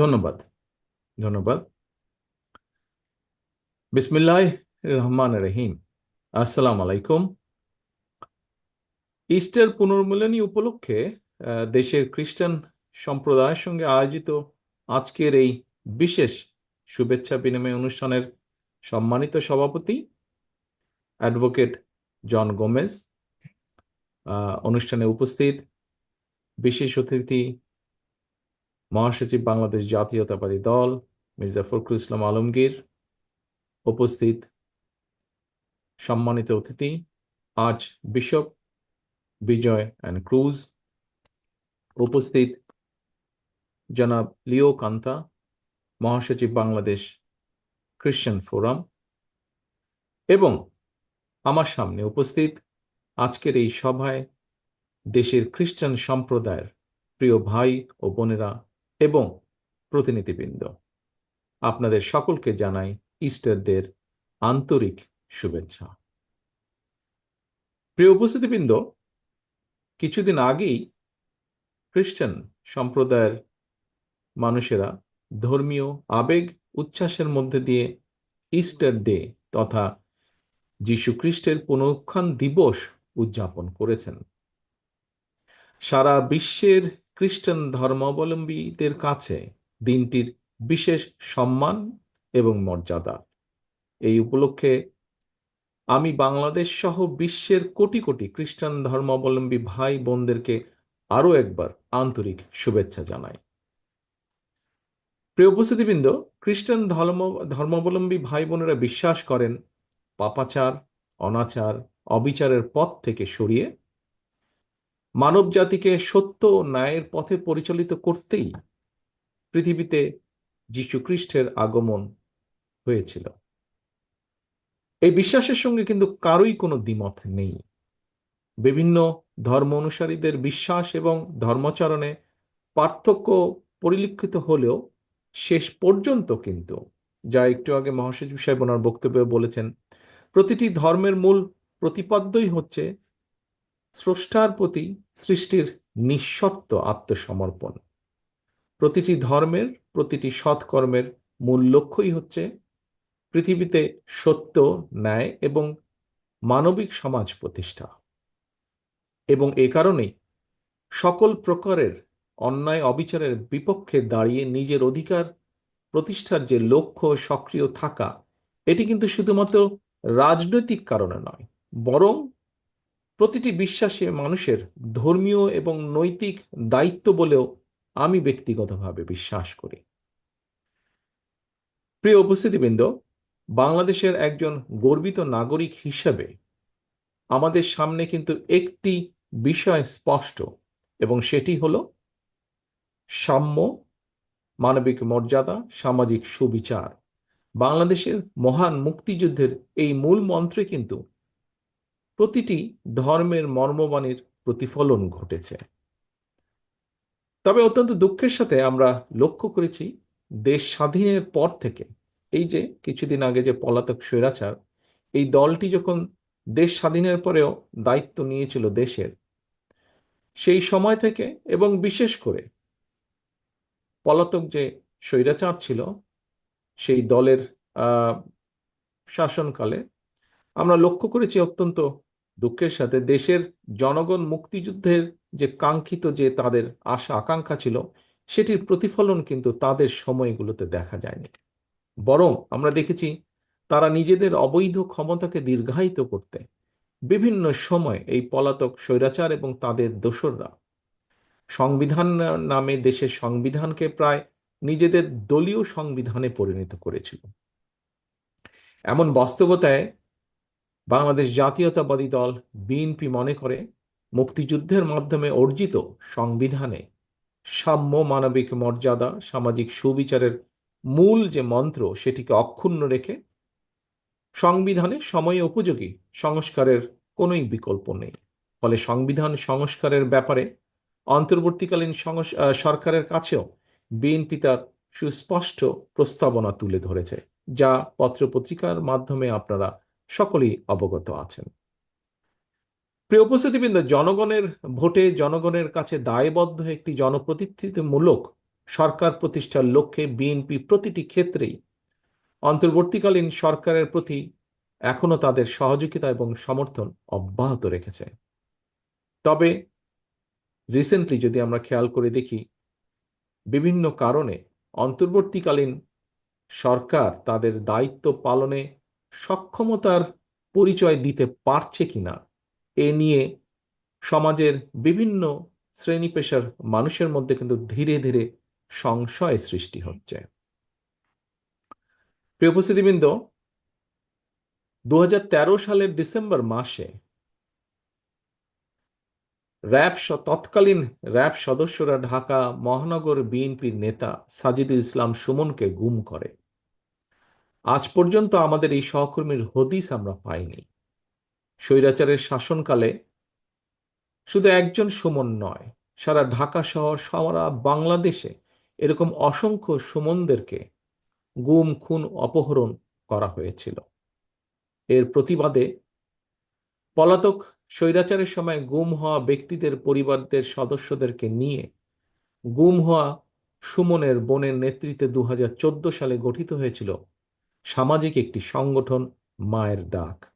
ধন্যবাদ। ধন্যবাদ। বিসমিল্লাহ রহমান রহিম আসসালাম আলাইকুম ইস্টার পুনর্মিলনী উপলক্ষে দেশের খ্রিস্টান সম্প্রদায়ের সঙ্গে আয়োজিত আজকের এই বিশেষ শুভেচ্ছা বিনিময় অনুষ্ঠানের সম্মানিত সভাপতি অ্যাডভোকেট জন গোমেজ। অনুষ্ঠানে উপস্থিত বিশেষ অতিথি মহাসচিব বাংলাদেশ জাতীয়তাবাদী দল, মির্জা ফখরুল ইসলাম আলমগীর উপস্থিত। সম্মানিত অতিথি, আজ বিশপ বিজয় অ্যান্ড ক্রুজ উপস্থিত। জনাব লিও কান্তা, মহাসচিব বাংলাদেশ খ্রিশ্চান ফোরাম এবং আমার সামনে উপস্থিত আজকের এই সভায় দেশের খ্রিস্টান সম্প্রদায়ের প্রিয় ভাই ও বোনেরা এবং প্রতিনিধিবৃন্দ, আপনাদের সকলকে জানাই ইস্টার ডের আন্তরিক শুভেচ্ছা। প্রিয় উপস্থিতিবৃন্দ, কিছুদিন আগেই খ্রিস্টান সম্প্রদায়ের মানুষেরা ধর্মীয় আবেগ উচ্ছ্বাসের মধ্যে দিয়ে ইস্টার ডে তথা যীশু খ্রিস্টের পুনরুত্থান দিবস উদযাপন করেছেন। সারা বিশ্বের খ্রিস্টান ধর্মাবলম্বীদের কাছে দিনটির বিশেষ সম্মান এবং মর্যাদা। এই উপলক্ষে আমি বাংলাদেশ সহ বিশ্বের কোটি কোটি খ্রিস্টান ধর্মাবলম্বী ভাই বোনদেরকে আরও একবার আন্তরিক শুভেচ্ছা জানাই। প্রিয় উপস্থিতিবৃন্দ, খ্রিস্টান ধর্ম, ধর্মাবলম্বী ভাই বোনেরা বিশ্বাস করেন, পাপাচার, অনাচার, অবিচারের পথ থেকে সরিয়ে মানব জাতিকে সত্য ও ন্যায়ের পথে পরিচালিত করতেই পৃথিবীতে যীশু খ্রিস্টের আগমন হয়েছিল। এই বিশ্বাসের সঙ্গে কিন্তু কারোই কোনো দ্বিমত নেই। বিভিন্ন ধর্ম অনুসারীদের বিশ্বাস এবং ধর্মাচরণে পার্থক্য পরিলক্ষিত হলেও শেষ পর্যন্ত কিন্তু, যা একটু আগে মহাসচিব সাহেব ওনার বক্তব্যে বলেছেন, প্রতিটি ধর্মের মূল প্রতিপাদ্যই হচ্ছে স্রষ্টার প্রতি সৃষ্টির নিঃশর্ত আত্মসমর্পণ। প্রতিটি ধর্মের, প্রতিটি সৎকর্মের মূল লক্ষ্যই হচ্ছে পৃথিবীতে সত্য, ন্যায় এবং মানবিক সমাজ প্রতিষ্ঠা। এবং এ কারণেই সকল প্রকারের অন্যায় অবিচারের বিপক্ষে দাঁড়িয়ে নিজের অধিকার প্রতিষ্ঠার যে লক্ষ্য সক্রিয় থাকা, এটি কিন্তু শুধুমাত্র রাজনৈতিক কারণে নয়, বরং প্রতিটি বিশ্বাসে মানুষের ধর্মীয় এবং নৈতিক দায়িত্ব বলেও আমি ব্যক্তিগতভাবে বিশ্বাস করি। প্রিয় উপস্থিতিবৃন্দ, বাংলাদেশের একজন গর্বিত নাগরিক হিসেবে আমাদের সামনে কিন্তু একটি বিষয় স্পষ্ট এবং সেটি হল সাম্য, মানবিক মর্যাদা, সামাজিক সুবিচার। বাংলাদেশের মহান মুক্তিযুদ্ধের এই মূল মন্ত্রে কিন্তু প্রতিটি ধর্মের মর্মবাণীর প্রতিফলন ঘটেছে। তবে অত্যন্ত দুঃখের সাথে আমরা লক্ষ্য করেছি, দেশ স্বাধীনের পর থেকে, এই যে কিছুদিন আগে যে পলাতক স্বৈরাচার, এই দলটি যখন দেশ স্বাধীনের পরেও দায়িত্ব নিয়েছিল দেশের, সেই সময় থেকে এবং বিশেষ করে পলাতক যে স্বৈরাচার ছিল, সেই দলের শাসনকালে আমরা লক্ষ্য করেছি অত্যন্ত দুঃখের সাথে দেশের জনগণ মুক্তিযুদ্ধের যে কাঙ্ক্ষিত যে তাদের আশা, আকাঙ্ক্ষা ছিল, সেটির প্রতিফলন কিন্তু তাদের সময়গুলোতে দেখা যায়নি। বরং আমরা দেখেছি তারা নিজেদের অবৈধ ক্ষমতাকে দীর্ঘায়িত করতে বিভিন্ন সময় এই পলাতক স্বৈরাচার এবং তাদের দোসররা সংবিধান নামে দেশের সংবিধানকে প্রায় নিজেদের দলীয় সংবিধানে পরিণত করেছিল। এমন বাস্তবতায় বাংলাদেশ জাতীয়তাবাদী দল বিএনপি মনে করে মুক্তিযুদ্ধের মাধ্যমে অর্জিত সংবিধানে সাম্য মানবিক মর্যাদা, সামাজিক সুবিচারের মূল যে মন্ত্র সেটিকে অক্ষুণ্ণ রেখে সংবিধানে সময় উপযোগী সংস্কারের কোনোই বিকল্প নেই। ফলে সংবিধান সংস্কারের ব্যাপারে অন্তর্বর্তীকালীন সরকারের কাছেও বিএনপি তার সুস্পষ্ট প্রস্তাবনা তুলে ধরেছে, যা পত্রপত্রিকার মাধ্যমে আপনারা সকলেই অবগত আছেন। প্রিয় উপস্থিতিবৃন্দ, জনগণের ভোটে জনগণের কাছে দায়বদ্ধ একটি জনপ্রতিনিধিত্বমূলক সরকার প্রতিষ্ঠার লক্ষ্যে বিএনপি প্রতিটি ক্ষেত্রেই অন্তর্বর্তীকালীন সরকারের প্রতি এখনও তাদের সহযোগিতা এবং সমর্থন অব্যাহত রেখেছে। তবে রিসেন্টলি যদি আমরা খেয়াল করে দেখি, বিভিন্ন কারণে অন্তর্বর্তীকালীন সরকার তাদের দায়িত্ব পালনে সক্ষমতার পরিচয় দিতে পারছে কিনা, এ নিয়ে সমাজের বিভিন্ন শ্রেণি পেশার মানুষের মধ্যে কিন্তু ধীরে ধীরে সংশয় সৃষ্টি হচ্ছে। প্রিয় উপস্থিতিবৃন্দ দু হাজার তেরো সালের ডিসেম্বর মাসে র্যাব তৎকালীন র্যাব সদস্যরা ঢাকা মহানগর বিএনপির নেতা সাজিদুল ইসলাম সুমনকে গুম করে। আজ পর্যন্ত আমাদের এই সহকর্মীর হদিস আমরা পাইনি। স্বৈরাচারের শাসনকালে শুধু একজন সুমন নয়, সারা ঢাকা শহর সারা বাংলাদেশে এরকম অসংখ্য সুমনদেরকে গুম, খুন, অপহরণ করা হয়েছিল। এর প্রতিবাদে পলাতক স্বৈরাচারের সময় গুম হওয়া ব্যক্তিদের, পরিবারদের সদস্যদেরকে নিয়ে গুম হওয়া সুমনের বোনের নেতৃত্বে দু হাজার চোদ্দ সালে গঠিত হয়েছিল সামাজিক একটি সংগঠন মায়ের ডাক।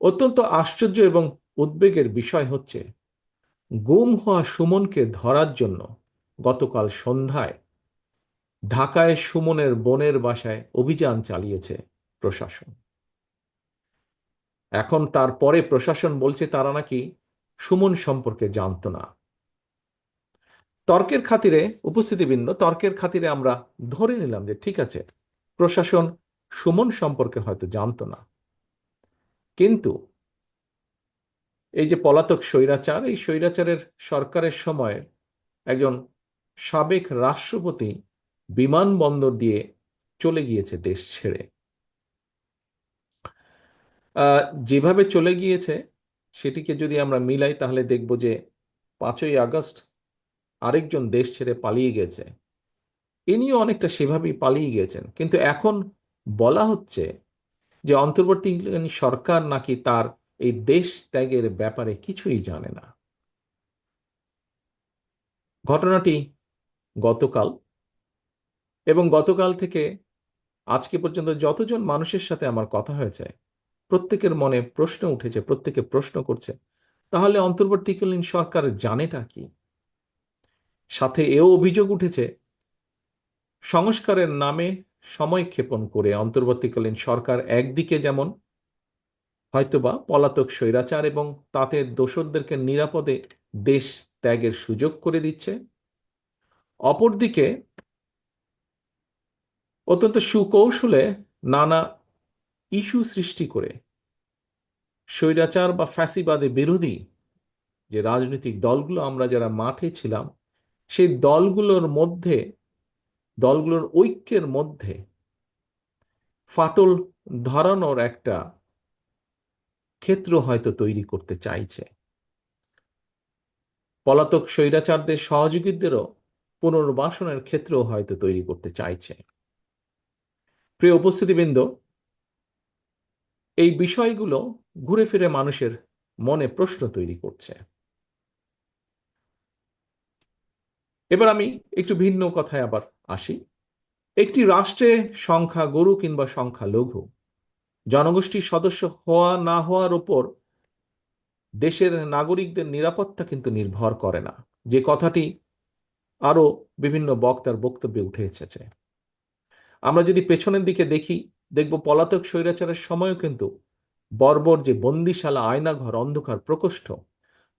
অত্যন্ত আশ্চর্য এবং উদ্বেগের বিষয় হচ্ছে, গুম হওয়া সুমনকে ধরার জন্য গতকাল সন্ধ্যায় ঢাকায় সুমনের বোনের বাসায় অভিযান চালিয়েছে প্রশাসন। এখন তারপরে প্রশাসন বলছে তারা নাকি সুমন সম্পর্কে জানত না। তর্কের খাতিরে, উপস্থিতিবৃন্দ, তর্কের খাতিরে আমরা ধরে নিলাম যে ঠিক আছে প্রশাসন সুমন সম্পর্কে হয়তো জানত না। কিন্তু এই যে পলাতক স্বৈরাচার, এই স্বৈরাচারের সরকারের সময় একজন সাবেক রাষ্ট্রপতি বিমানবন্দর দিয়ে চলে গিয়েছে দেশ ছেড়ে। যেভাবে চলে গিয়েছে সেটিকে যদি আমরা মিলাই তাহলে দেখব যে পাঁচই আগস্ট আরেকজন দেশ ছেড়ে পালিয়ে গেছে। ইনিও অনেকটা সেভাবেই পালিয়ে গিয়েছেন। কিন্তু এখন বলা হচ্ছে যে অন্তর্বর্তী সরকার নাকি তার এই দেশ ত্যাগের ব্যাপারে কিছুই জানে না। ঘটনাটি গতকাল এবং গতকাল থেকে আজকে পর্যন্ত যতজন মানুষের সাথে আমার কথা হয়েছে, প্রত্যেকের মনে প্রশ্ন উঠেছে, প্রত্যেকে প্রশ্ন করছে, তাহলে অন্তর্বর্তীকালীন সরকার জানেটা কি? সাথে এও অভিযোগ উঠেছে সংস্কারের নামে সময় ক্ষেপণ করে অন্তর্বর্তীকালীন সরকার একদিকে যেমন হয়তোবা পলাতক স্বৈরাচার এবং তাতে দোসরদেরকে নিরাপদে দেশ ত্যাগের সুযোগ করে দিচ্ছে, অপরদিকে অত্যন্ত সুকৌশলে নানা ইস্যু সৃষ্টি করে স্বৈরাচার বা ফ্যাসিবাদে বিরোধী যে রাজনৈতিক দলগুলো আমরা যারা মাঠে ছিলাম, সেই দলগুলোর মধ্যে দলগুলোর ঐক্যের মধ্যে ফাটল ধরানোর একটা ক্ষেত্র হয়তো তৈরি করতে চাইছে। পলাতক স্বৈরাচারদের সহযোগীদেরও পুনর্বাসনের ক্ষেত্রেও হয়তো তৈরি করতে চাইছে। প্রিয় উপস্থিতিবৃন্দ, এই বিষয়গুলো ঘুরে ফিরে মানুষের মনে প্রশ্ন তৈরি করছে। এবার আমি একটু ভিন্ন কথায় আবার আসি। একটি রাষ্ট্রে সংখ্যা গরু কিংবা সংখ্যা লঘু। জনগোষ্ঠীর সদস্য হওয়া না হওয়ার উপর দেশের নাগরিকদের নিরাপত্তা কিন্তু নির্ভর করে না। যে কথাটি আরও বিভিন্ন বক্তার বক্তব্যে উঠে এসেছে। আমরা যদি পেছনের দিকে দেখি, দেখব পলাতক স্বৈরাচারের সময়ও কিন্তু বর্বর যে বন্দিশালা, আয়নাঘর, অন্ধকার, প্রকোষ্ঠ।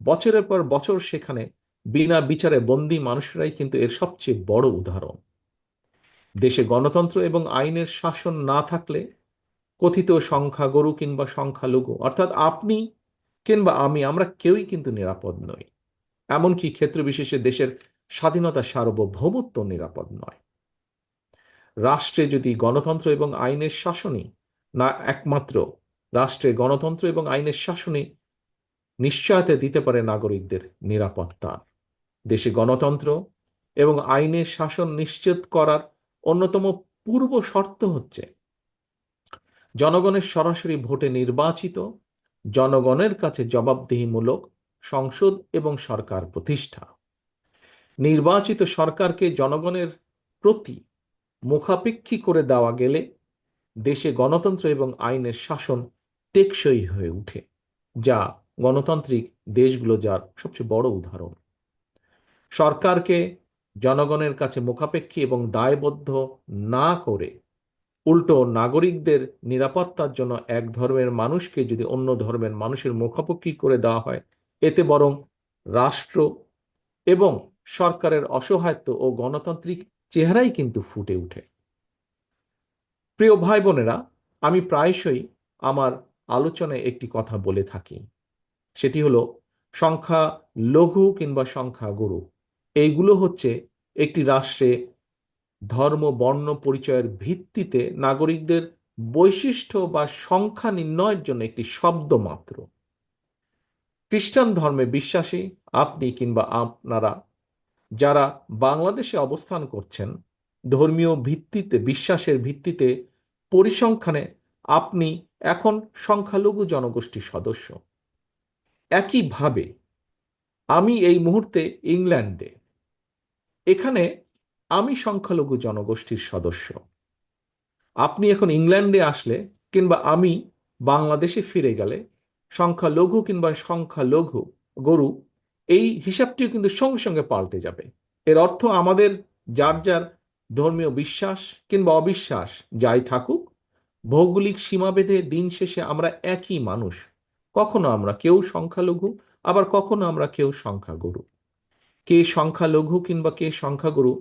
বছরের পর বছর সেখানে বিনা বিচারে বন্দি মানুষরাই কিন্তু এর সবচেয়ে বড় উদাহরণ। দেশে গণতন্ত্র এবং আইনের শাসন না থাকলে কথিত সংখ্যাগরু কিংবা সংখ্যালঘু, অর্থাৎ আপনি কিংবা আমি, আমরা কেউই কিন্তু নিরাপদ নই। এমনকি ক্ষেত্র বিশেষে দেশের স্বাধীনতা সার্বভৌমত্ব নিরাপদ নয়। রাষ্ট্রে যদি গণতন্ত্র এবং আইনের শাসনই না একমাত্র রাষ্ট্রে গণতন্ত্র এবং আইনের শাসনই নিশ্চয়তা দিতে পারে নাগরিকদের নিরাপত্তা। দেশে গণতন্ত্র এবং আইনের শাসন নিশ্চিত করার অন্যতম পূর্ব শর্ত হচ্ছে, জনগণের সরাসরি ভোটে নির্বাচিত, জনগণের কাছে জবাবদিহিমূলক সংসদ এবং সরকার প্রতিষ্ঠা। নির্বাচিত সরকারকে জনগণের প্রতি মুখাপেক্ষী করে দেওয়া গেলে দেশে গণতন্ত্র এবং আইনের শাসন টেকসই হয়ে ওঠে, যা গণতান্ত্রিক দেশগুলো যার সবচেয়ে বড় উদাহরণ। সরকারকে জনগণের কাছে মুখাপেক্ষী এবং দায়বদ্ধ না করে উল্টো নাগরিকদের নিরাপত্তার জন্য এক ধর্মের মানুষকে যদি অন্য ধর্মের মানুষের মুখাপেক্ষী করে দেওয়া হয়, এতে বরং রাষ্ট্র এবং সরকারের অসহায়ত্ব ও গণতান্ত্রিক চেহারাই কিন্তু ফুটে ওঠে। প্রিয় ভাই বোনেরা আমি প্রায়শই আমার আলোচনায় একটি কথা বলে থাকি। সেটি হলো, সংখ্যা লঘু কিংবা সংখ্যা গুরু। এইগুলো হচ্ছে একটি রাষ্ট্রে ধর্ম, বর্ণ পরিচয়ের ভিত্তিতে নাগরিকদের বৈশিষ্ট্য বা সংখ্যা নির্ণয়ের জন্য একটি শব্দ মাত্র। খ্রিস্টান ধর্মে বিশ্বাসী আপনি কিংবা আপনারা যারা বাংলাদেশে অবস্থান করছেন, ধর্মীয় ভিত্তিতে, বিশ্বাসের ভিত্তিতে পরিসংখ্যানে আপনি এখন সংখ্যালঘু জনগোষ্ঠীর সদস্য। একইভাবে আমি এই মুহূর্তে ইংল্যান্ডে এখানে আমি সংখ্যালঘু জনগোষ্ঠীর সদস্য। আপনি এখন ইংল্যান্ডে আসলে কিংবা আমি বাংলাদেশে ফিরে গেলে সংখ্যালঘু কিংবা সংখ্যালঘু গরু এই হিসাবটিও কিন্তু সঙ্গে সঙ্গে পাল্টে যাবে। এর অর্থ আমাদের যার যার ধর্মীয় বিশ্বাস কিংবা অবিশ্বাস যাই থাকুক, ভৌগোলিক সীমাবেদে দিন শেষে আমরা একই মানুষ। কখনো আমরা কেউ সংখ্যালঘু, আবার কখনো আমরা কেউ সংখ্যাগুরু। কে সংখ্যালঘু কিংবা কে সংখ্যাগুরু,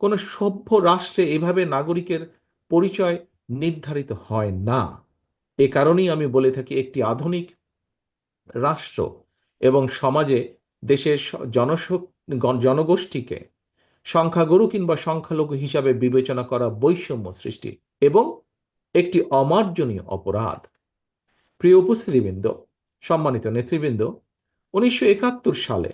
কোনো সভ্য রাষ্ট্রে এভাবে নাগরিকের পরিচয় নির্ধারিত হয় না। এ কারণেই আমি বলে থাকি একটি আধুনিক রাষ্ট্র এবং সমাজে দেশের জনগোষ্ঠীকে সংখ্যাগুরু কিংবা সংখ্যালঘু হিসাবে বিবেচনা করা বৈষম্য সৃষ্টি এবং একটি অমার্জনীয় অপরাধ। প্রিয় উপস্থিতিবৃন্দ, সম্মানিত নেতৃবৃন্দ, উনিশশো একাত্তর সালে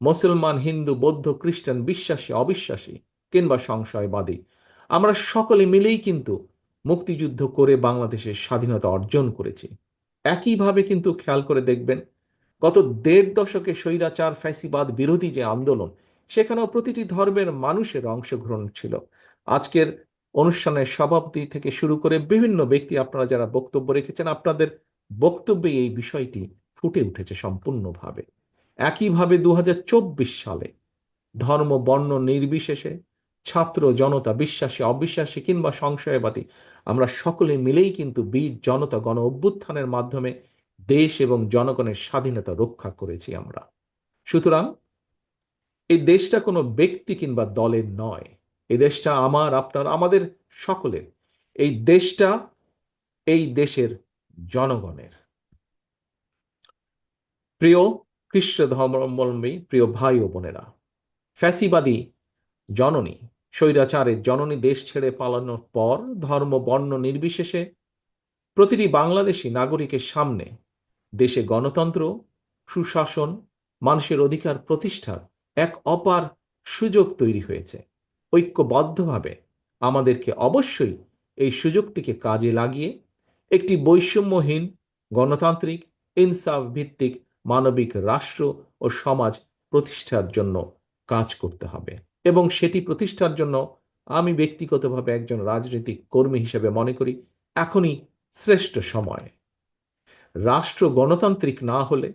মুসলমান, হিন্দু, বৌদ্ধ, খ্রিস্টান, বিশ্বাসী, অবিশ্বাসী কিংবা সংশয়বাদী। আমরা সকলে মিলেই কিন্তু মুক্তিযুদ্ধ করে বাংলাদেশের স্বাধীনতা অর্জন করেছি। একইভাবে কিন্তু খেয়াল করে দেখবেন, গত দেড় দশকে স্বৈরাচার, ফ্যাসিবাদ, বিরোধী যে আন্দোলন, সেখানেও প্রতিটি ধর্মের মানুষের অংশগ্রহণ ছিল। আজকের অনুষ্ঠানের সভাপতি থেকে শুরু করে বিভিন্ন ব্যক্তি আপনারা যারা বক্তব্য রেখেছেন, আপনাদের বক্তব্যে এই বিষয়টি ফুটে উঠেছে সম্পূর্ণভাবে। একইভাবে দু হাজার চব্বিশ সালে ধর্ম, বর্ণ নির্বিশেষে ছাত্র, জনতা, বিশ্বাসী, অবিশ্বাসী কিংবা সংশয়বাদী, আমরা সকলে মিলেই কিন্তু বীর, জনতা, গণ অভ্যুত্থানের মাধ্যমে দেশ এবং জনগণের স্বাধীনতা রক্ষা করেছি আমরা। সুতরাং এই দেশটা কোনো ব্যক্তি কিংবা দলের নয়। এই দেশটা আমার, আপনার, আমাদের সকলের। এই দেশটা এই দেশের জনগণের। প্রিয় খ্রিস্ট ধর্মাবলম্বী প্রিয় ভাই ও বোনেরা, ফ্যাসিবাদী জননী স্বৈরাচারের জননী দেশ ছেড়ে পালানোর পর ধর্ম, বর্ণ নির্বিশেষে প্রতিটি বাংলাদেশি নাগরিকের সামনে দেশে গণতন্ত্র, সুশাসন, মানুষের অধিকার প্রতিষ্ঠার এক অপার সুযোগ তৈরি হয়েছে। ঐক্যবদ্ধভাবে আমাদেরকে অবশ্যই এই সুযোগটিকে কাজে লাগিয়ে একটি বৈষম্যহীন গণতান্ত্রিক, ইনসাফ ভিত্তিক মানবিক রাষ্ট্র ও সমাজ প্রতিষ্ঠার জন্য কাজ করতে হবে। এবং সেটি প্রতিষ্ঠার জন্য আমি ব্যক্তিগতভাবে একজন রাজনৈতিক কর্মী হিসেবে মনে করি, এখনই শ্রেষ্ঠ সময়। রাষ্ট্র গণতান্ত্রিক না হলে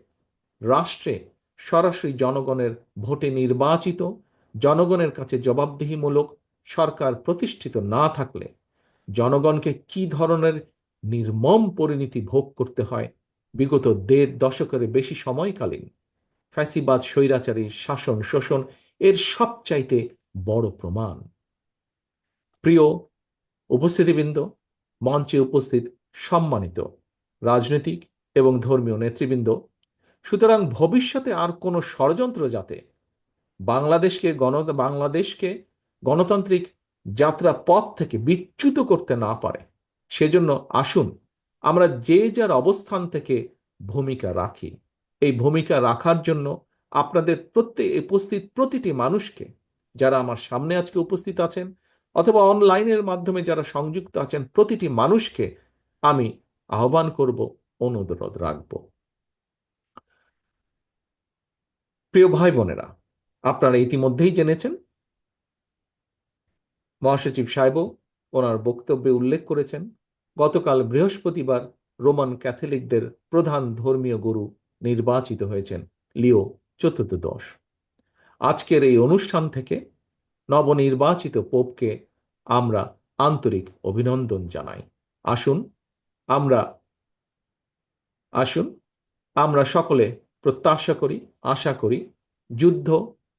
রাষ্ট্রে সরাসরি জনগণের ভোটে নির্বাচিত, জনগণের কাছে জবাবদিহিমূলক সরকার প্রতিষ্ঠিত না থাকলে জনগণকে কি ধরনের নির্মম পরিণতি ভোগ করতে হয় বিগত দেড় দশকের বেশি সময়কালীন ফ্যাসিবাদ, স্বৈরাচারী শাসন, শোষণ এর সবচাইতে বড় প্রমাণ। প্রিয় উপস্থিতিবৃন্দ, মঞ্চে উপস্থিত সম্মানিত রাজনৈতিক এবং ধর্মীয় নেতৃবৃন্দ, সুতরাং ভবিষ্যতে আর কোনো ষড়যন্ত্র যাতে বাংলাদেশকে গণ, বাংলাদেশকে গণতান্ত্রিক যাত্রা পথ থেকে বিচ্যুত করতে না পারে, সেজন্য আসুন আমরা যে যার অবস্থান থেকে ভূমিকা রাখি। এই ভূমিকা রাখার জন্য আপনাদের প্রত্যেক উপস্থিত প্রতিটি মানুষকে, যারা আমার সামনে আজকে উপস্থিত আছেন, অথবা অনলাইনের মাধ্যমে যারা সংযুক্ত আছেন, প্রতিটি মানুষকে আমি আহ্বান করব, অনুরোধ রাখব। প্রিয় ভাই বোনেরা, আপনারা ইতিমধ্যেই জেনেছেন। মহাসচিব সাহেবও ওনার বক্তব্যে উল্লেখ করেছেন। গতকাল বৃহস্পতিবার রোমান ক্যাথলিকদের প্রধান ধর্মীয় গুরু নির্বাচিত হয়েছেন লিও চতুর্দশ। আজকের এই অনুষ্ঠান থেকে নবনির্বাচিত পোপকে আমরা আন্তরিক অভিনন্দন জানাই। আসুন, আমরা আসুন, আমরা সকলে প্রত্যাশা করি, আশা করি, যুদ্ধ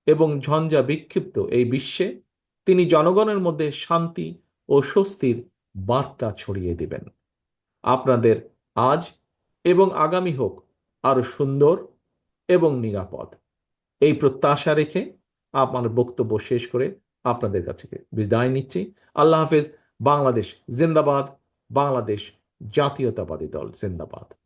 এবং ঝঞ্ঝা বিক্ষিপ্ত এই বিশ্বে তিনি জনগণের মধ্যে শান্তি ও স্বস্তির বার্তা ছড়িয়ে দিবেন। আপনাদের আজ এবং আগামী হোক আরও সুন্দর এবং নিরাপদ। এই প্রত্যাশা রেখে আপনার বক্তব্য শেষ করে আপনাদের কাছে বিদায় নিচ্ছি। আল্লাহ হাফেজ, বাংলাদেশ জিন্দাবাদ, বাংলাদেশ জাতীয়তাবাদী দল জিন্দাবাদ।